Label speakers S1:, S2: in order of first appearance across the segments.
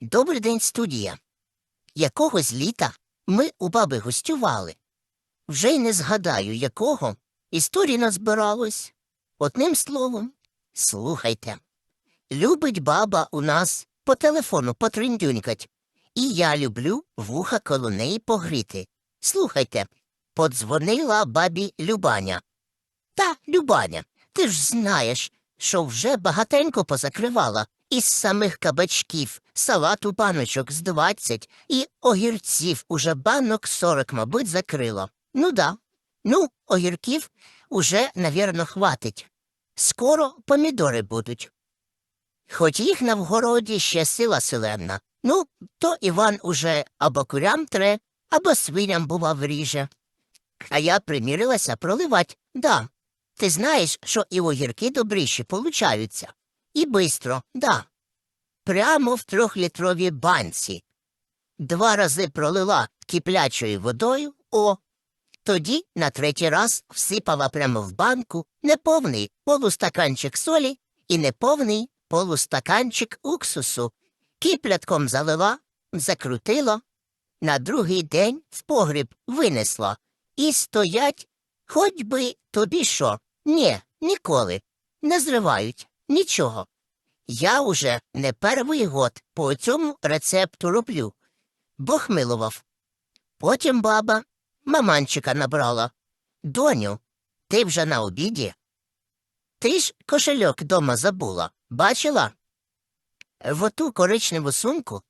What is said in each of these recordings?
S1: Добрий день, студія. Якогось літа ми у баби гостювали. Вже й не згадаю, якого історії назбиралось. Одним словом, слухайте. Любить баба у нас по телефону потриндюнькать, і я люблю вуха коло неї погріти. Слухайте, подзвонила бабі Любаня. Та, Любаня, ти ж знаєш, що вже багатенько позакривала із самих кабачків, салату баночок з двадцять і огірців уже банок сорок, мабуть, закрила. Ну да. Ну, огірків уже, навірно, хватить. Скоро помідори будуть. Хоч їх на вгороді ще сила селенна. Ну, то Іван уже або курям тре, або свиням бува вріже. А я примірилася проливать, да. Ти знаєш, що і огірки добріші получаються. І бистро, да. Прямо в трьохлітровій банці. Два рази пролила киплячою водою, о. Тоді на третій раз всипала прямо в банку неповний полустаканчик солі і неповний полустаканчик уксусу. Киплятком залила, закрутила, на другий день в погріб винесла. І стоять, хоч би тобі що. Ні, ніколи. Не зривають. Нічого. Я уже не перший год по цьому рецепту роблю. Бог милував. Потім баба маманчика набрала. Доню, ти вже на обіді? Ти ж кошельок дома забула. Бачила? В оту коричневу сумку?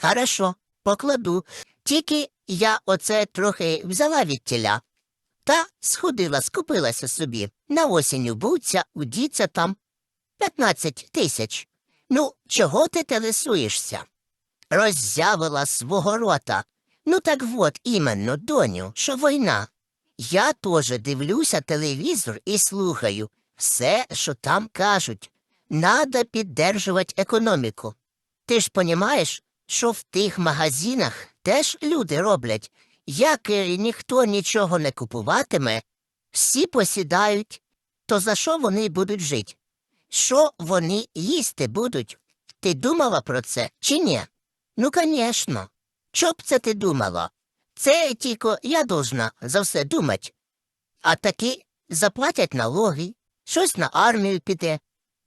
S1: Хорошо, покладу. Тільки я оце трохи взяла від тіля. Та сходила, скупилася собі. На осінь убуться, удіться там. П'ятнадцять тисяч. Ну, чого ти телесуєшся? Роззявила свого рота. Ну так вот, іменно, доню, що війна. Я теж дивлюся телевізор і слухаю все, що там кажуть. Надо піддержувати економіку. Ти ж понімаєш, що в тих магазинах теж люди роблять. Як ніхто нічого не купуватиме, всі посідають, то за що вони будуть жити? Що вони їсти будуть? Ти думала про це чи ні? Ну, звісно. Що б це ти думала? Це тільки я должна за все думати. А таки заплатять налоги, щось на армію піде.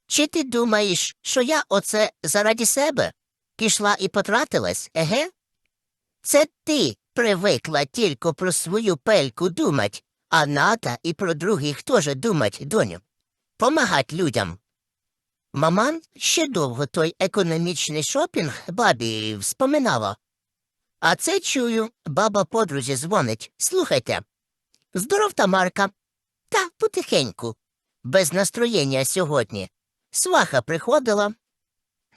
S1: Чи ти думаєш, що я оце заради себе пішла і потратилась, еге? Це ти привикла тільки про свою пельку думать, а надо і про других теж думать, доню. Помагать людям. Маман ще довго той економічний шопінг бабі вспоминала. А це чую, баба подрузі дзвонить. Слухайте. Здоров, Тамарка. Та потихеньку. Без настроєння сьогодні. Сваха приходила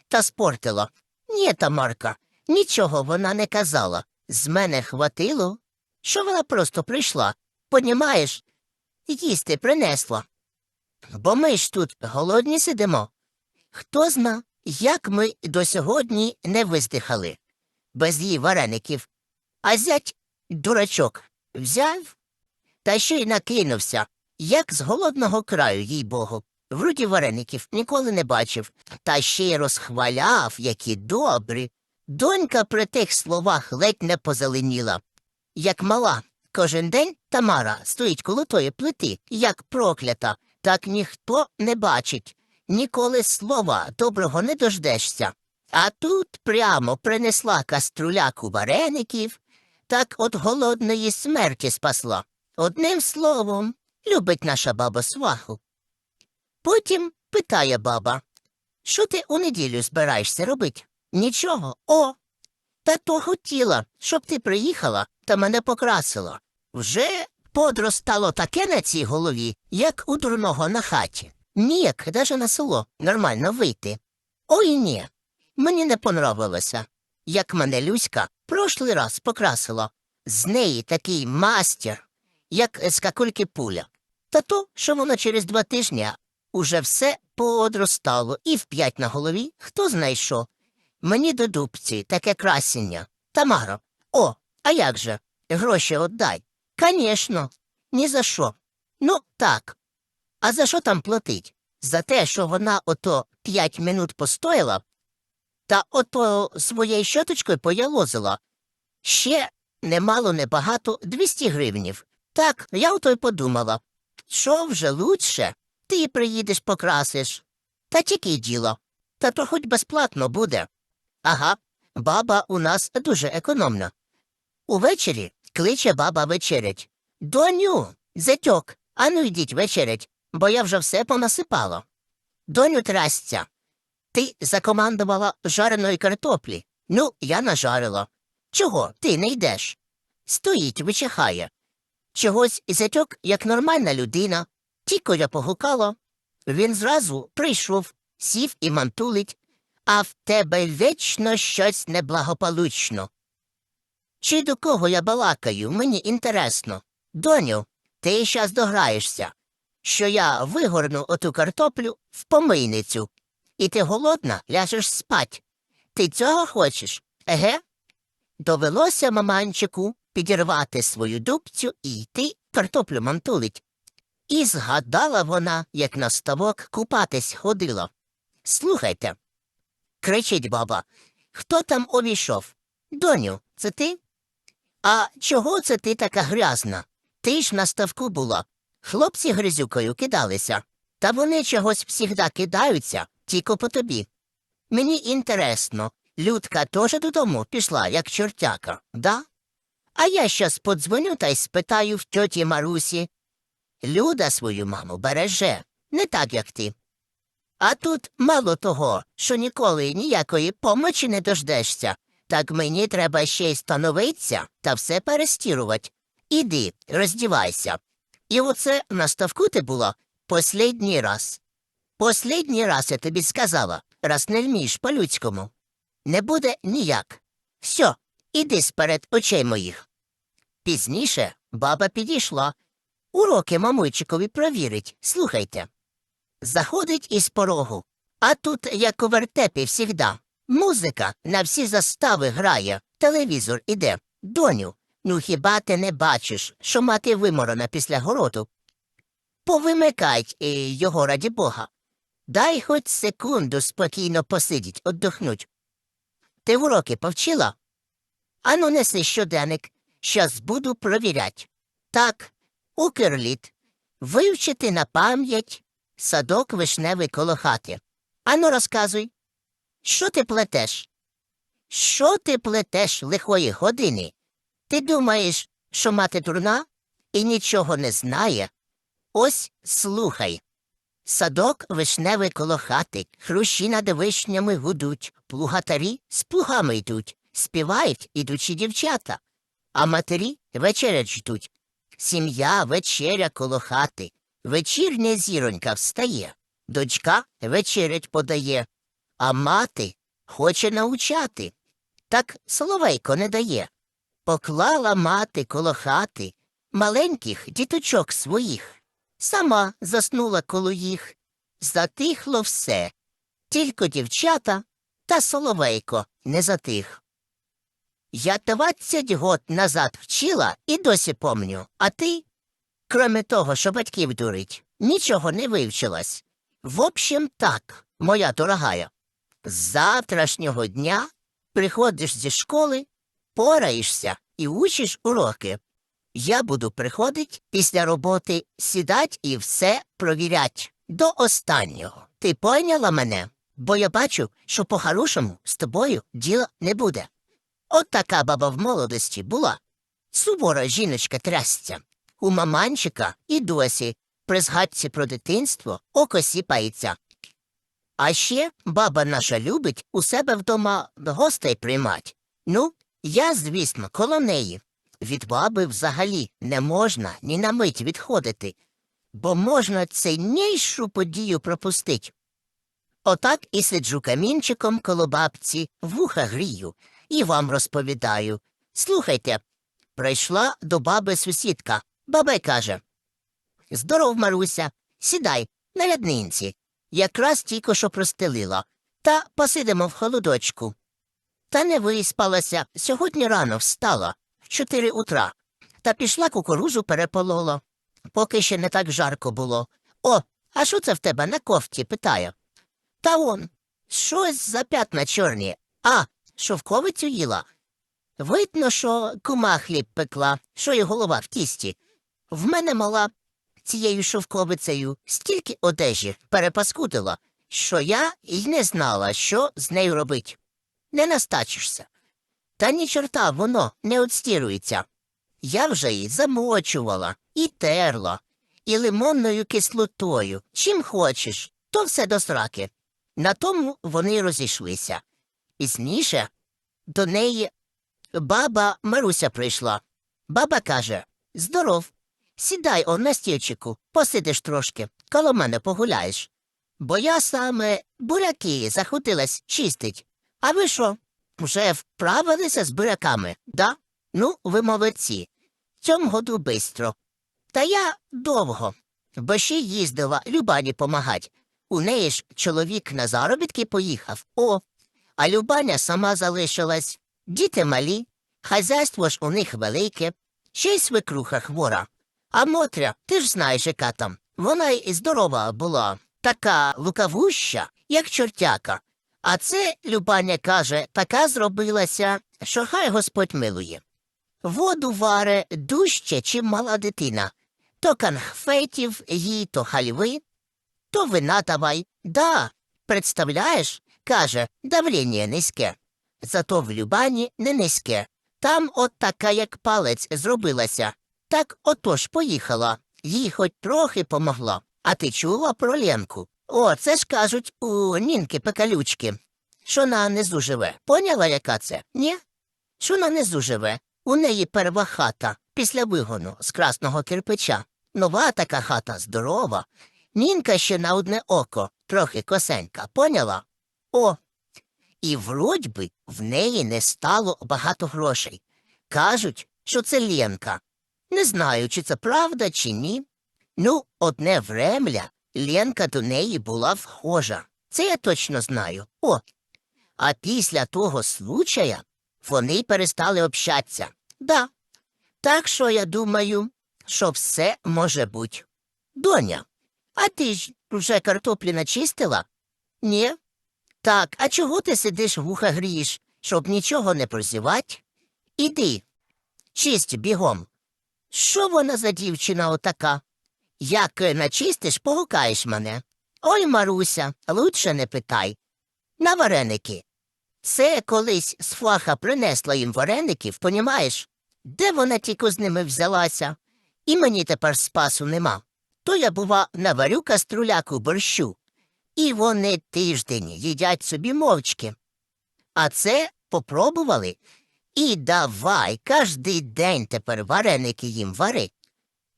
S1: та спортила. Ні, Тамарка, нічого вона не казала. З мене хватило, що вона просто прийшла. Понімаєш, їсти принесла. Бо ми ж тут голодні сидимо. Хто зна, як ми до сьогодні не виздихали без її вареників. А зять, дурачок, взяв та ще й накинувся, як з голодного краю, їй богу. Вроді вареників ніколи не бачив, та ще й розхваляв, які добрі. Донька при тих словах ледь не позеленіла. Як мала, кожен день Тамара стоїть коло тої плити, як проклята, так ніхто не бачить. Ніколи слова доброго не дождешся. А тут прямо принесла каструляку вареників, так от голодної смерті спасла. Одним словом, любить наша баба сваху. Потім питає баба, що ти у неділю збираєшся робити? Нічого, о. Та то хотіла, щоб ти приїхала та мене покрасила. Вже подростало таке на цій голові, як у дурного на хаті. Ніяк, даже на село нормально вийти. Ой ні. Мені не понравилося, як мене Люська прошлий раз покрасила. З неї такий мастер, як з какульки пуля. Та то, що воно через два тижні уже все поодростало і вп'ять на голові, хто знає що. Мені до дубці таке красення. Тамаро, о, а як же? Гроші отдай. Конечно, ні за що. Ну, так. А за що там платить? За те, що вона ото п'ять минут постояла? та ото своєю щоточкою поялозила. Ще немало небагато 200 гривнів. Так, я ото й подумала. Що вже лучше? Ти приїдеш покрасиш. Та тільки діло. Та то хоч безплатно буде. Ага, баба у нас дуже економна. Увечері кличе баба вечерять. Доню, зятьок, ану йдіть вечерять, бо я вже все понасипала. Доню трастя, ти закомандувала жареної картоплі. Ну, я нажарила. Чого ти не йдеш? Стоїть, вичихає. Чогось зятьок, як нормальна людина. Тільки я погукала. Він зразу прийшов, сів і мантулить, а в тебе вічно щось неблагополучно. Чи до кого я балакаю, мені інтересно. Доню, ти щас дограєшся, що я вигорну оту картоплю в помийницю, і ти голодна ляжеш спать. Ти цього хочеш, еге? Довелося маманчику підірвати свою дубцю і йти картоплю мантулить. І згадала вона, як на ставок купатись ходила. Слухайте. кричить баба. Хто там увійшов? Доню, це ти? А чого це ти така грязна? Ти ж на ставку була. Хлопці гризюкою кидалися, та вони чогось всігда кидаються, тільки по тобі. Мені інтересно, Людка теж додому пішла, як чортяка, да? А я щас подзвоню та й спитаю в тьоті Марусі. Люда свою маму береже, не так, як ти. А тут мало того, що ніколи ніякої помочі не дождешся, так мені треба ще й становитися та все перестірувати. Іди, роздівайся. І оце на ставку ти була послідній раз. Послідній раз я тобі сказала, раз не вмієш по-людському. Не буде ніяк. Все, іди сперед очей моїх. Пізніше баба підійшла. Уроки мамульчикові провірить, слухайте. Заходить із порогу, а тут, як у вертепі всігда, музика на всі застави грає, телевізор іде. Доню, ну хіба ти не бачиш, що мати виморона після городу? Повимикай е, його раді Бога. Дай хоч секунду спокійно посидіть, отдохнуть. Ти уроки повчила? Ану, неси щоденник, щас буду провірять. Так, Укрліт. Вивчити на пам'ять садок вишневий коло хати. Ану, розказуй. Що ти плетеш? Що ти плетеш лихої години? Ти думаєш, що мати дурна і нічого не знає? Ось слухай. Садок вишневий коло хати, хрущі над вишнями гудуть, плугатарі з плугами йдуть, співають ідучі дівчата, а матері вечерять ждуть. Сім'я вечеря коло хати, вечірня зіронька встає, дочка вечерять подає, а мати хоче научати. Так соловейко не дає. Поклала мати коло хати маленьких діточок своїх. Сама заснула коло їх. Затихло все. Тільки дівчата та соловейко не затих. Я двадцять год назад вчила і досі помню, а ти, кроме того, що батьків дурить, нічого не вивчилась. В общем так, моя дорогая, з завтрашнього дня приходиш зі школи, пораєшся і учиш уроки. Я буду приходить після роботи, сідать і все провірять до останнього. Ти пойняла мене? Бо я бачу, що по-хорошому з тобою діла не буде. От така баба в молодості була. Сувора жіночка трясця. У маманчика і досі при згадці про дитинство око сіпається. А ще баба наша любить у себе вдома гостей приймать. Ну, я, звісно, коло неї. Від баби взагалі не можна ні на мить відходити, бо можна ціннішу подію пропустить. Отак і сиджу камінчиком коло бабці, вуха грію, і вам розповідаю. Слухайте, прийшла до баби сусідка. Баба й каже Здоров, Маруся, сідай на ряднинці. Якраз тільки що простелила. Та посидимо в холодочку. Та не виспалася, сьогодні рано встала, в чотири утра, та пішла кукурузу переполола. Поки ще не так жарко було. О, а що це в тебе на кофті? питає. Та он, Щось за п'ятна чорні. А, шовковицю їла. Видно, що кума хліб пекла, що й голова в тісті. В мене мала цією шовковицею стільки одежі перепаскудила, що я й не знала, що з нею робить. Не настачишся. Та ні чорта воно не отстірується. Я вже її замочувала, і терла, і лимонною кислотою. Чим хочеш, то все до сраки. На тому вони розійшлися. Пізніше до неї баба Маруся прийшла. Баба каже Здоров. Сідай он на стільчику, посидиш трошки, коло мене погуляєш. Бо я саме буряки захотілась чистить. А ви що? Вже вправилися з буряками, да? Ну, ви молодці. В цьому году бистро. Та я довго, бо ще їздила Любані помагать. У неї ж чоловік на заробітки поїхав. О, а Любаня сама залишилась. Діти малі, хазяйство ж у них велике, ще й свекруха хвора. А Мотря, ти ж знаєш, яка там. Вона й здорова була, така лукавуща, як чортяка. А це, Любаня каже, така зробилася, що хай Господь милує. Воду варе дужче, чим мала дитина. То конфетів їй, то хальви, то вина давай. Да, представляєш, каже, давлення низьке. Зато в Любані не низьке. Там от така, як палець, зробилася. Так отож поїхала. Їй хоч трохи помогла. А ти чула про Ленку? О, це ж кажуть у Нінки Пекалючки, що на низу живе. Поняла, яка це? Ні? Що на живе? У неї перва хата після вигону з красного кирпича. Нова така хата здорова. Нінка ще на одне око, трохи косенька, поняла? О. І вродь би в неї не стало багато грошей. Кажуть, що це Ленка. Не знаю, чи це правда, чи ні. Ну, одне времля Ленка до неї була вхожа. Це я точно знаю. О. А після того случая вони перестали общатися. Да. Так що я думаю, що все може бути. Доня, а ти ж вже картоплі начистила? Ні. Так, а чого ти сидиш вуха грієш, щоб нічого не прозівать? Іди, чисть бігом. Що вона за дівчина отака? Як е, начистиш, погукаєш мене. Ой, Маруся, лучше не питай. На вареники. Це колись з фаха принесла їм вареників, понімаєш? Де вона тільки з ними взялася? І мені тепер спасу нема. То я, бува, наварю каструляку борщу. І вони тиждень їдять собі мовчки. А це попробували. І давай кожний день тепер вареники їм вари.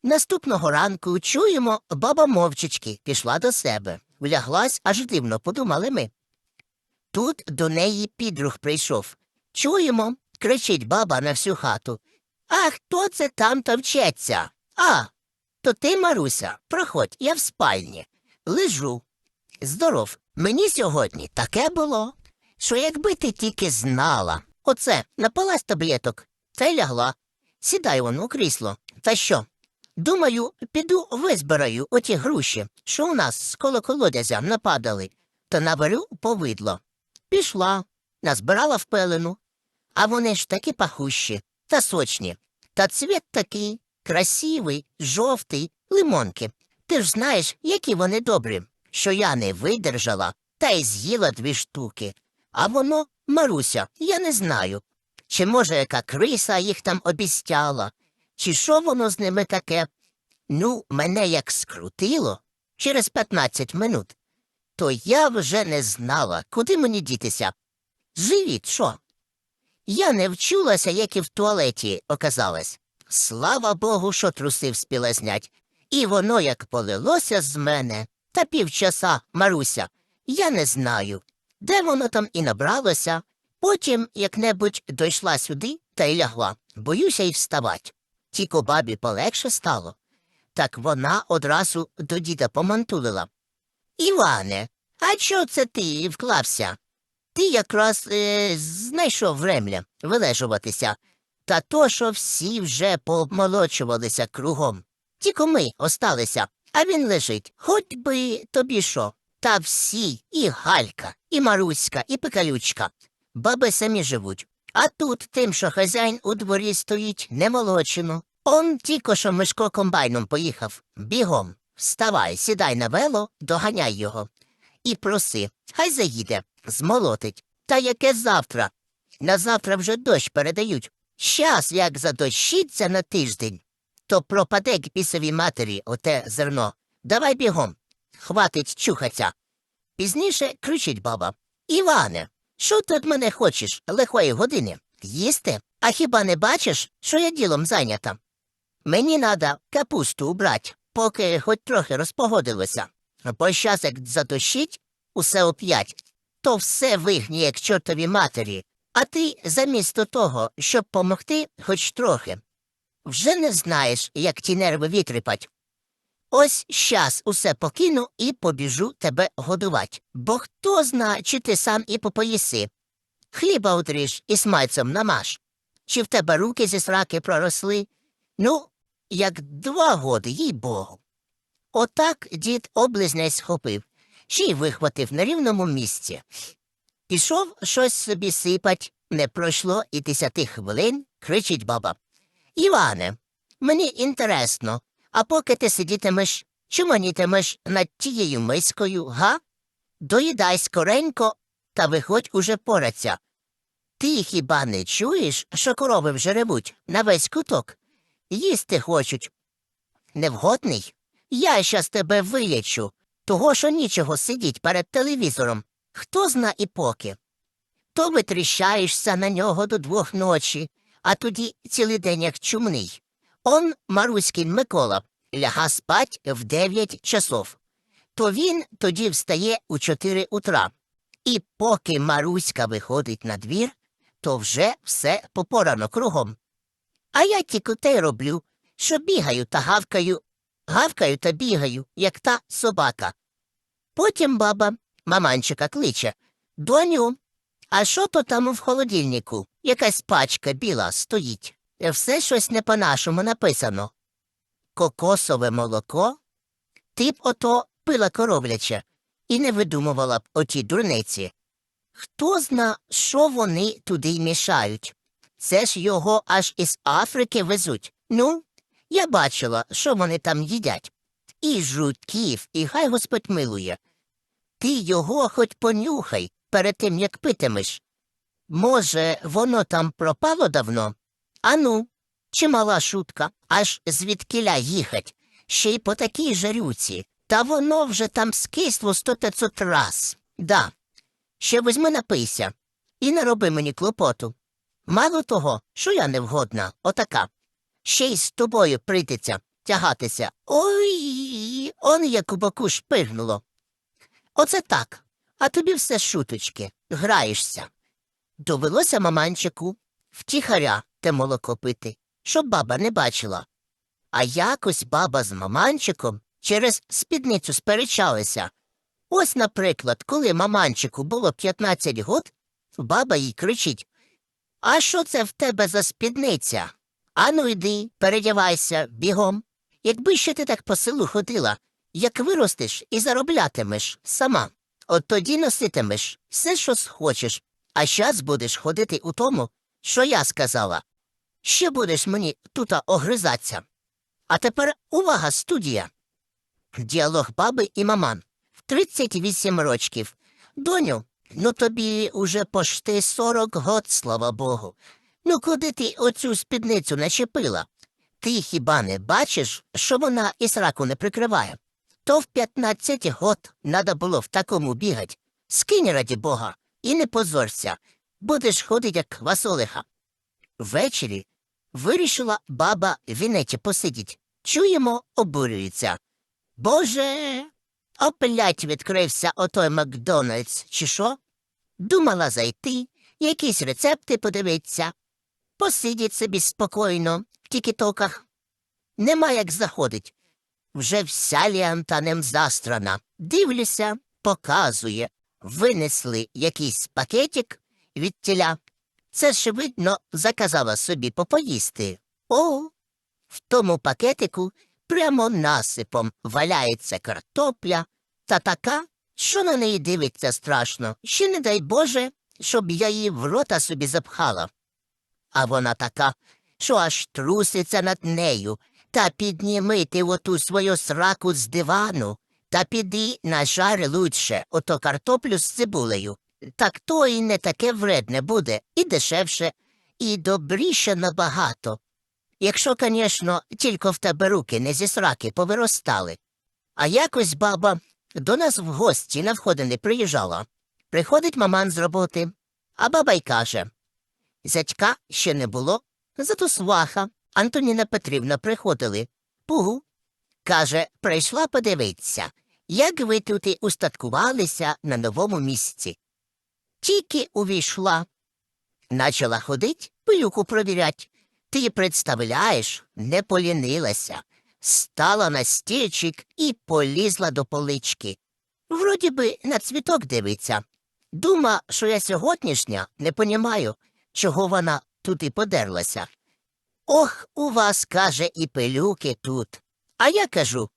S1: Наступного ранку чуємо, баба мовчечки пішла до себе, вляглась, аж дивно подумали ми. Тут до неї підруг прийшов. Чуємо, кричить баба на всю хату. А хто це там товчеться? А, то ти, Маруся, проходь, я в спальні. Лежу. Здоров, мені сьогодні таке було, що якби ти тільки знала. Оце, напилась таблеток, та й лягла. Сідай воно у крісло. Та що? Думаю, піду визбираю оті груші, що у нас з коло колодязя нападали, та наберу повидло. Пішла, назбирала в пелену. А вони ж такі пахущі та сочні. Та цвіт такий красивий, жовтий, лимонки. Ти ж знаєш, які вони добрі, що я не видержала та й з'їла дві штуки. А воно, Маруся, я не знаю. Чи може яка криса їх там обістяла, чи що воно з ними таке? Ну, мене як скрутило через 15 минут, то я вже не знала, куди мені дітися. Живіть, що? Я не вчулася, як і в туалеті оказалось. Слава Богу, що труси вспіла знять. І воно як полилося з мене. Та півчаса, Маруся, я не знаю, де воно там і набралося. Потім як-небудь дійшла сюди та й лягла. Боюся й вставать. Тільки бабі полегше стало. Так вона одразу до діда помантулила. Іване, а чого це ти вклався? Ти якраз е, знайшов времля вилежуватися, та то, що всі вже помолочувалися кругом. Тільки ми осталися, а він лежить, хоч би тобі що. Та всі, і Галька, і Маруська, і Пекалючка. Баби самі живуть. А тут тим, що хазяїн у дворі стоїть, не молочено. Он тільки що Мишко комбайном поїхав. Бігом. Вставай, сідай на вело, доганяй його. І проси, хай заїде, змолотить. Та яке завтра? На завтра вже дощ передають. Щас, як задощиться на тиждень, то пропаде к бісовій матері оте зерно. Давай бігом. Хватить чухаться. Пізніше кричить баба. Іване, що ти від мене хочеш лихої години? Їсти? А хіба не бачиш, що я ділом зайнята? Мені надо капусту убрать, поки хоч трохи розпогодилося. Бо щас як задощить, усе оп'ять, то все вигніє к чортові матері. А ти, замісто того, щоб помогти хоч трохи, вже не знаєш, як ті нерви вітрипать. Ось щас усе покину і побіжу тебе годувати. Бо хто зна, чи ти сам і попоїси. Хліба утриш і смальцем намаш. Чи в тебе руки зі сраки проросли? Ну, як два годи, їй богу. Отак дід облизнець схопив, ще й вихватив на рівному місці. Пішов щось собі сипать, не пройшло і десяти хвилин, кричить баба. Іване, мені інтересно, а поки ти сидітимеш, чуманітимеш над тією мискою, га? Доїдай скоренько та виходь уже пораться. Ти хіба не чуєш, що корови вже ревуть на весь куток? Їсти хочуть. Невгодний? Я щас тебе вилічу, того, що нічого сидіть перед телевізором. Хто зна і поки. То витріщаєшся на нього до двох ночі, а тоді цілий день як чумний. Он, Маруськін Микола, ляга спать в дев'ять часов. То він тоді встає у чотири утра. І поки Маруська виходить на двір, то вже все попорано кругом. А я тільки те роблю, що бігаю та гавкаю, гавкаю та бігаю, як та собака. Потім баба маманчика кличе Доню, а що то там в холодильнику? Якась пачка біла стоїть. Все щось не по-нашому написано. Кокосове молоко? Ти б ото пила коровляче і не видумувала б оті дурниці. Хто зна, що вони туди й мішають? Це ж його аж із Африки везуть. Ну, я бачила, що вони там їдять. І жутків, і хай Господь милує. Ти його хоч понюхай перед тим, як питимеш. Може, воно там пропало давно? Ану, чимала шутка, аж звідкіля їхать, ще й по такій жарюці. Та воно вже там скисло сто п'ятсот раз. Да. Ще візьми напийся і не роби мені клопоту. Мало того, що я невгодна, отака. Ще й з тобою прийдеться тягатися. Ой, он як у боку шпигнуло. Оце так. А тобі все шуточки, граєшся. Довелося маманчику втіхаря те молоко пити, щоб баба не бачила. А якось баба з маманчиком через спідницю сперечалися. Ось, наприклад, коли маманчику було 15 год, баба їй кричить А що це в тебе за спідниця? Ану йди, передівайся, бігом. Якби ще ти так по селу ходила, як виростеш і зароблятимеш сама, от тоді носитимеш все, що схочеш, а щас будеш ходити у тому, що я сказала. Ще будеш мені тута огризаться. А тепер увага, студія. Діалог баби і маман. В 38 рочків. Доню, ну тобі уже пошти 40 год, слава Богу. Ну куди ти оцю спідницю начепила? Ти хіба не бачиш, що вона і сраку не прикриває? То в 15 год надо було в такому бігать. Скинь раді Бога, і не позорся. Будеш ходить, як квасолиха. Ввечері вирішила баба вінеті посидіть. Чуємо, обурюється. Боже, опять відкрився отой Макдональдс, чи що? Думала зайти, якісь рецепти подивиться. Посидіть собі спокійно в тікітоках. Нема як заходить. Вже вся ліантанем застрана. Дивлюся, показує. Винесли якийсь пакетик від тіля. Це ж, видно, заказала собі попоїсти. О, в тому пакетику прямо насипом валяється картопля та така, що на неї дивиться страшно, ще не дай Боже, щоб я її в рота собі запхала. А вона така, що аж труситься над нею, та підніми ти оту свою сраку з дивану, та піди нажари лучше ото картоплю з цибулею. Так то і не таке вредне буде, і дешевше, і добріше набагато. Якщо, звісно, тільки в тебе руки не зі сраки повиростали. А якось баба до нас в гості на входи не приїжджала. Приходить маман з роботи, а баба й каже Зятька ще не було, зато сваха Антоніна Петрівна приходили. Пугу. Каже, прийшла подивитися, як ви тут і устаткувалися на новому місці. Тільки увійшла. Начала ходить, пилюку провірять. Ти представляєш, не полінилася. Стала на стільчик і полізла до полички. Вроді би на цвіток дивиться. Дума, що я сьогоднішня не понімаю, чого вона тут і подерлася. Ох, у вас, каже, і пилюки тут. А я кажу,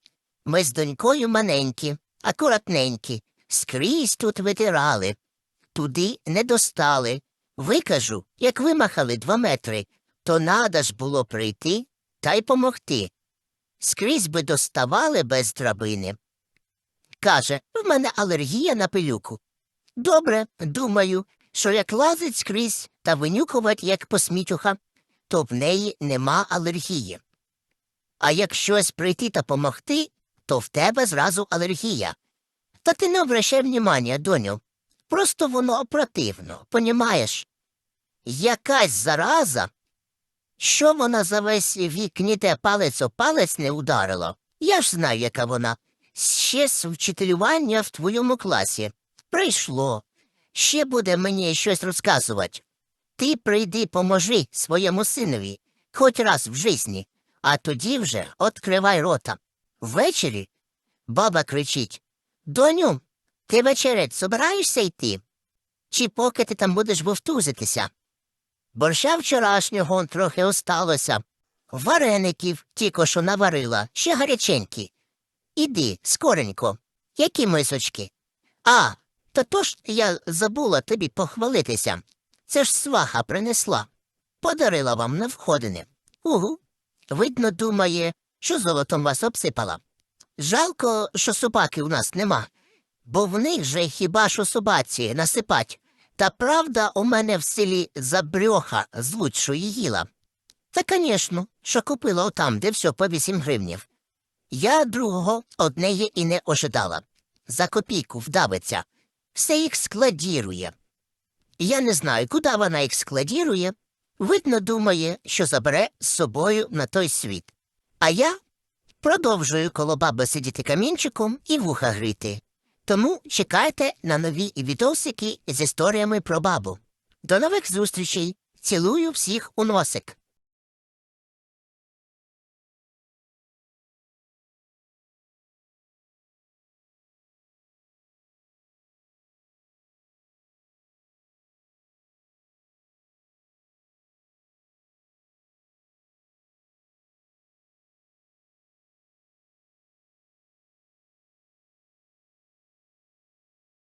S1: ми з донькою маленькі, акуратненькі, скрізь тут витирали. Туди не достали. Ви, кажу, як вимахали два метри, то надо ж було прийти та й помогти. Скрізь би доставали без драбини. Каже, в мене алергія на пилюку. Добре, думаю, що як лазить скрізь та винюкувати, як посмітюха, то в неї нема алергії. А як щось прийти та помогти, то в тебе зразу алергія. Та ти не обращай внимання, доню. Просто воно противно, понімаєш? Якась зараза. Що вона за весь вік ніде палець о палець не ударила? Я ж знаю, яка вона. Ще з вчителювання в твоєму класі. Прийшло. Ще буде мені щось розказувати. Ти прийди, поможи своєму синові, хоч раз в житті, а тоді вже откривай рота. Ввечері баба кричить Доню, ти вечерець собираєшся йти? Чи поки ти там будеш вовтузитися? Борща вчорашнього трохи осталося. Вареників тільки що наварила, ще гаряченькі. Іди, скоренько. Які мисочки? А, та то ж я забула тобі похвалитися. Це ж сваха принесла. Подарила вам на входини. Угу. Видно, думає, що золотом вас обсипала. Жалко, що собаки у нас нема, бо в них же хіба що собаці насипать. Та правда у мене в селі забрьоха з лучшої їла. Та, звісно, що купила отам, де все по вісім гривнів. Я другого од неї і не ожидала. За копійку вдавиться. Все їх складірує. Я не знаю, куди вона їх складірує. Видно, думає, що забере з собою на той світ. А я продовжую коло баби сидіти камінчиком і вуха гріти. Тому чекайте на нові відосики з історіями про бабу. До нових зустрічей. Цілую всіх у носик.